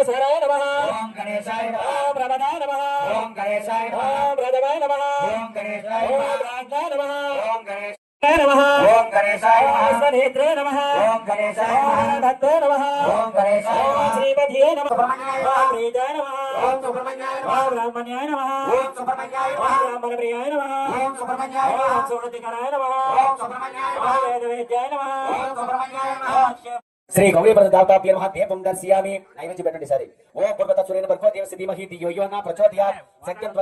విఘ్నేశ్వరాయ నమ ఓం గణేశాయ ఓం రమణాయ నమ ఓం గణేశాయ ఓం రథవాయ నమ ఓం గణేశాయ ఓం నమః రాజ్ఞాయ నమ ఓం గణేశాయ నమ ఓం గణేశాయ ఓం నమః స్వనేత్రే నమ ఓం గణేశాయ ఓం నమః దత్తే నమ ఓం గణేశాయ ఓం నమః శ్రీపతియే నమ సుబ్రహ్మణ్యాయ ఓం నమః ప్రీతాయ నమ ఓం సుబ్రహ్మణ్యాయ ఓం నమః బ్రాహ్మణ్యాయ నమ ఓం సుబ్రహ్మణ్యాయ ఓం నమః బ్రాహ్మణ ప్రియాయ నమ ఓం సుబ్రహ్మణ్యాయ ఓం నమః సుహృతికరాయ నమ ఓం సుబ్రహ్మణ్యాయ ఓం నమః వేదవేద్యాయ నమ ఓం సుబ్రహ్మణ్యాయ నమః ఓం శివ శ్రీ గౌరీ ప్రదాతాభ్య నమః దీపం దర్శయామి. నైవేద్యం పెట్టండి సరే. ఓం పూర్వత సూర్యన భర్గో దేవసి ధీమహి ధియో యో న సత్యం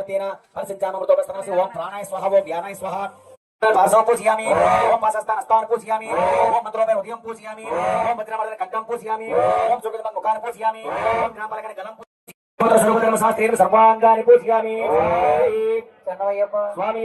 పరిసంచామృతోపస్తనసి ఓం ప్రాణాయ స్వహ ఓం వ్యానాయ స్వహ. వాసవం పూజయామి. ఓం వాసస్థాన స్థాన పూజయామి. ఓం మంత్రోపై ఉదయం పూజయామి. ఓం భద్రమర్దన ఖడ్గం పూజయామి. ఓం సుగంధ ముఖాన్ని పూజయామి. ఓం జ్ఞాపలకన గలం పూజయామి. శాస్త్రేణ సర్వాంగాన్ని పూజయామి. స్వామి.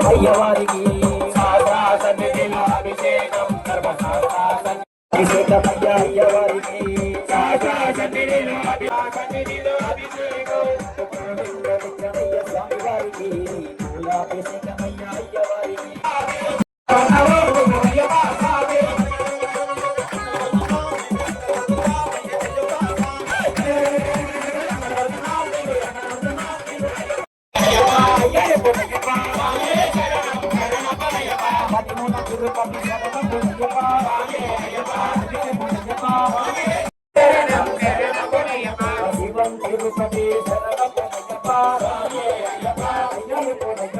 అయ్యవారికి అయ్యవారికి అభిషేకం. స్వామి వారికి అయ్యప్ప అయ్యప్ప